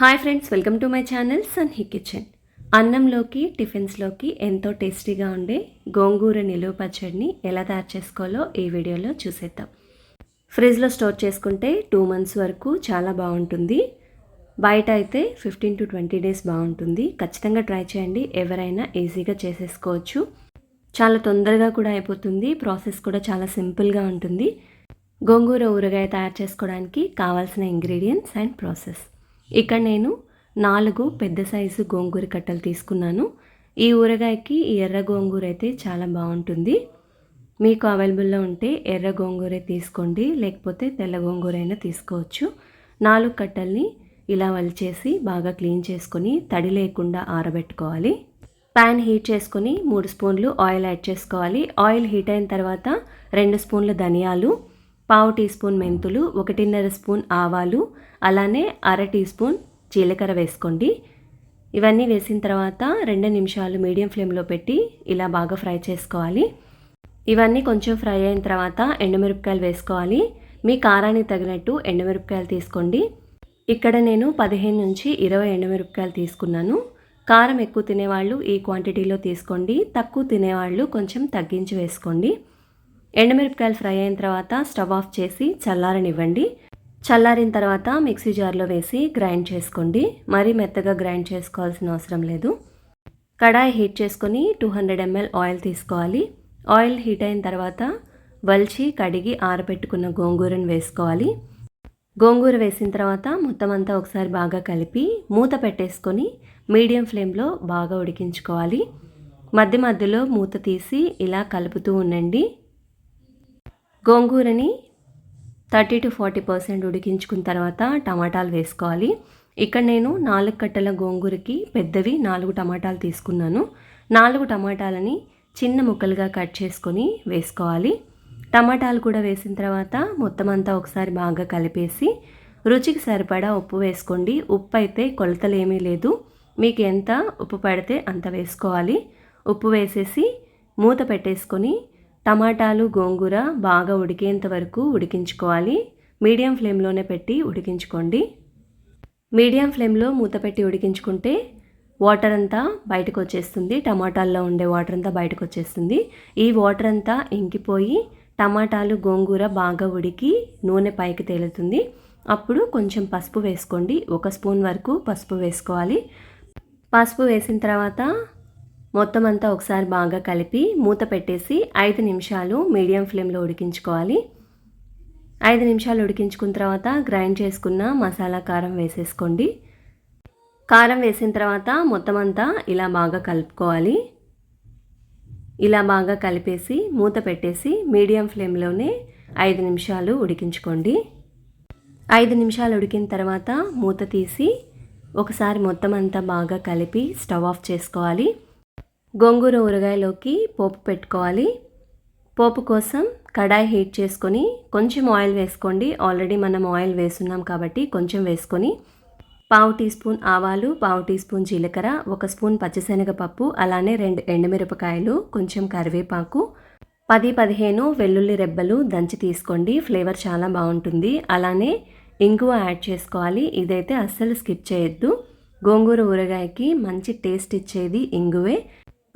Hi friends welcome to my channel sun hi kitchen. అన్నంలోకి టిఫిన్స్లోకి ఎంతో టేస్టీగా ఉండే గోంగూర నిలువ పచ్చడిని ఎలా తయారు చేసుకోవాలో ఈ వీడియోలో చూసేద్దాం. ఫ్రిడ్జ్లో స్టోర్ చేసుకుంటే టూ మంత్స్ వరకు చాలా బాగుంటుంది. బయట అయితే ఫిఫ్టీన్ టు ట్వంటీ డేస్ బాగుంటుంది. ఖచ్చితంగా ట్రై చేయండి. ఎవరైనా ఈజీగా చేసేసుకోవచ్చు. చాలా తొందరగా కూడా అయిపోతుంది. ప్రాసెస్ కూడా చాలా సింపుల్గా ఉంటుంది. గోంగూర ఊరగాయ తయారు చేసుకోవడానికి కావాల్సిన ఇంగ్రీడియంట్స్ అండ్ ప్రాసెస్. ఇక్కడ నేను నాలుగు పెద్ద సైజు గోంగూర కట్టలు తీసుకున్నాను. ఈ ఊరగాయకి ఈ ఎర్ర గోంగూర అయితే చాలా బాగుంటుంది. మీకు అవైలబుల్లో ఉంటే ఎర్ర గోంగూరే తీసుకోండి లేకపోతే తెల్ల గోంగూర అయినా తీసుకోవచ్చు. నాలుగు కట్టల్ని ఇలా వలిచేసి బాగా క్లీన్ చేసుకొని తడి లేకుండా ఆరబెట్టుకోవాలి. ప్యాన్ హీట్ చేసుకొని మూడు స్పూన్లు ఆయిల్ యాడ్ చేసుకోవాలి. ఆయిల్ హీట్ అయిన తర్వాత రెండు స్పూన్ల ధనియాలు పావు టీ స్పూన్ మెంతులు ఒకటిన్నర స్పూన్ ఆవాలు అలానే అర టీ స్పూన్ జీలకర్ర వేసుకోండి. ఇవన్నీ వేసిన తర్వాత రెండు నిమిషాలు మీడియం ఫ్లేమ్లో పెట్టి ఇలా బాగా ఫ్రై చేసుకోవాలి. ఇవన్నీ కొంచెం ఫ్రై అయిన తర్వాత ఎండుమిరపకాయలు వేసుకోవాలి. మీ కారానికి తగినట్టు ఎండుమిరపకాయలు తీసుకోండి. ఇక్కడ నేను పదిహేను నుంచి ఇరవై ఎండుమిరపకాయలు తీసుకున్నాను. కారం ఎక్కువ తినేవాళ్ళు ఈ క్వాంటిటీలో తీసుకోండి. తక్కువ తినేవాళ్ళు కొంచెం తగ్గించి వేసుకోండి. ఎండుమిరపకాయలు ఫ్రై అయిన తర్వాత స్టవ్ ఆఫ్ చేసి చల్లారనివ్వండి. చల్లారిన తర్వాత మిక్సీ జార్లో వేసి గ్రైండ్ చేసుకోండి. మరీ మెత్తగా గ్రైండ్ చేసుకోవాల్సిన అవసరం లేదు. కడాయి హీట్ చేసుకొని టూ హండ్రెడ్ ఎంఎల్ ఆయిల్ తీసుకోవాలి. ఆయిల్ హీట్ అయిన తర్వాత వల్చి కడిగి ఆరబెట్టుకున్న గోంగూరను వేసుకోవాలి. గోంగూర వేసిన తర్వాత మొత్తం అంతా ఒకసారి బాగా కలిపి మూత పెట్టేసుకొని మీడియం ఫ్లేమ్లో బాగా ఉడికించుకోవాలి. మధ్య మధ్యలో మూత తీసి ఇలా కలుపుతూ ఉండండి. గోంగూరని థర్టీ టు ఫార్టీ పర్సెంట్ ఉడికించుకున్న తర్వాత టమాటాలు వేసుకోవాలి. ఇక్కడ నేను నాలుగు కట్టల గోంగూరకి పెద్దవి నాలుగు టమాటాలు తీసుకున్నాను. నాలుగు టమాటాలని చిన్న ముక్కలుగా కట్ చేసుకొని వేసుకోవాలి. టమాటాలు కూడా వేసిన తర్వాత మొత్తం అంతా ఒకసారి బాగా కలిపేసి రుచికి సరిపడా ఉప్పు వేసుకోండి. ఉప్పు అయితే కొలతలు ఏమీ లేదు. మీకు ఎంత ఉప్పు పడితే అంత వేసుకోవాలి. ఉప్పు వేసేసి మూత పెట్టేసుకొని టమాటాలు గోంగూర బాగా ఉడికేంత వరకు ఉడికించుకోవాలి. మీడియం ఫ్లేమ్లోనే పెట్టి ఉడికించుకోండి. మీడియం ఫ్లేమ్లో మూత పెట్టి ఉడికించుకుంటే వాటర్ అంతా బయటకు వచ్చేస్తుంది. టమాటాల్లో ఉండే వాటర్ అంతా బయటకు వచ్చేస్తుంది. ఈ వాటర్ అంతా ఇంకిపోయి టమాటాలు గోంగూర బాగా ఉడికి నూనె పైకి తేలుతుంది. అప్పుడు కొంచెం పసుపు వేసుకోండి. ఒక స్పూన్ వరకు పసుపు వేసుకోవాలి. పసుపు వేసిన తర్వాత మొత్తం అంతా ఒకసారి బాగా కలిపి మూత పెట్టేసి ఐదు నిమిషాలు మీడియం ఫ్లేమ్లో ఉడికించుకోవాలి. ఐదు నిమిషాలు ఉడికించుకున్న తర్వాత గ్రైండ్ చేసుకున్న మసాలా కారం వేసేసుకోండి. కారం వేసిన తర్వాత మొత్తం అంతా ఇలా బాగా కలుపుకోవాలి. ఇలా బాగా కలిపేసి మూత పెట్టేసి మీడియం ఫ్లేమ్లోనే ఐదు నిమిషాలు ఉడికించుకోండి. ఐదు నిమిషాలు ఉడికిన తర్వాత మూత తీసి ఒకసారి మొత్తం అంతా బాగా కలిపి స్టవ్ ఆఫ్ చేసుకోవాలి. గోంగూర ఊరగాయలోకి పోపు పెట్టుకోవాలి. పోపు కోసం కడాయి హీట్ చేసుకొని కొంచెం ఆయిల్ వేసుకోండి. ఆల్రెడీ మనం ఆయిల్ వేస్తున్నాం కాబట్టి కొంచెం వేసుకొని పావు టీ స్పూన్ ఆవాలు పావు టీ స్పూన్ జీలకర్ర ఒక స్పూన్ పచ్చిశనగపప్పు అలానే రెండు ఎండుమిరపకాయలు కొంచెం కరివేపాకు పది పదిహేను వెల్లుల్లి రెబ్బలు దంచి తీసుకోండి. ఫ్లేవర్ చాలా బాగుంటుంది. అలానే ఇంగువ యాడ్ చేసుకోవాలి. ఇదైతే అస్సలు స్కిప్ చేయొద్దు. గోంగూర ఊరగాయకి మంచి టేస్ట్ ఇచ్చేది ఇంగువే.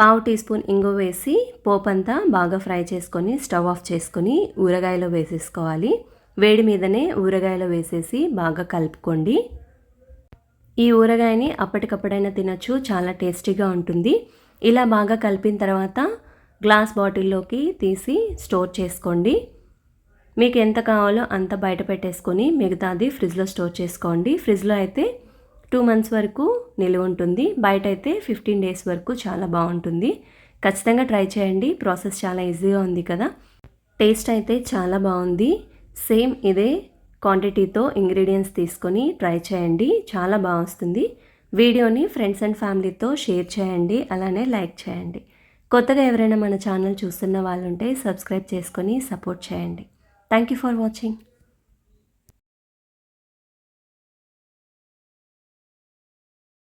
పావు టీ స్పూన్ ఇంగు వేసి పోపంతా బాగా ఫ్రై చేసుకొని స్టవ్ ఆఫ్ చేసుకొని ఊరగాయలో వేసేసుకోవాలి. వేడి మీదనే ఊరగాయలో వేసేసి బాగా కలుపుకోండి. ఈ ఊరగాయని అప్పటికప్పుడైనా తినచ్చు చాలా టేస్టీగా ఉంటుంది. ఇలా బాగా కలిపిన తర్వాత గ్లాస్ బాటిల్లోకి తీసి స్టోర్ చేసుకోండి. మీకు ఎంత కావాలో అంత బయట పెట్టేసుకొని మిగతాది ఫ్రిడ్జ్లో స్టోర్ చేసుకోండి. ఫ్రిడ్జ్లో అయితే టూ మంత్స్ వరకు నిలువ ఉంటుంది. బయట అయితే ఫిఫ్టీన్ డేస్ వరకు చాలా బాగుంటుంది. ఖచ్చితంగా ట్రై చేయండి. ప్రాసెస్ చాలా ఈజీగా ఉంది కదా. టేస్ట్ అయితే చాలా బాగుంది. సేమ్ ఇదే క్వాంటిటీతో ఇంగ్రీడియంట్స్ తీసుకొని ట్రై చేయండి. చాలా బాగా వస్తుంది. వీడియోని ఫ్రెండ్స్ అండ్ ఫ్యామిలీతో షేర్ చేయండి. అలానే లైక్ చేయండి. కొత్తగా ఎవరైనా మన ఛానల్ చూస్తున్న వాళ్ళు ఉంటే సబ్స్క్రైబ్ చేసుకొని సపోర్ట్ చేయండి. Thank you for watching.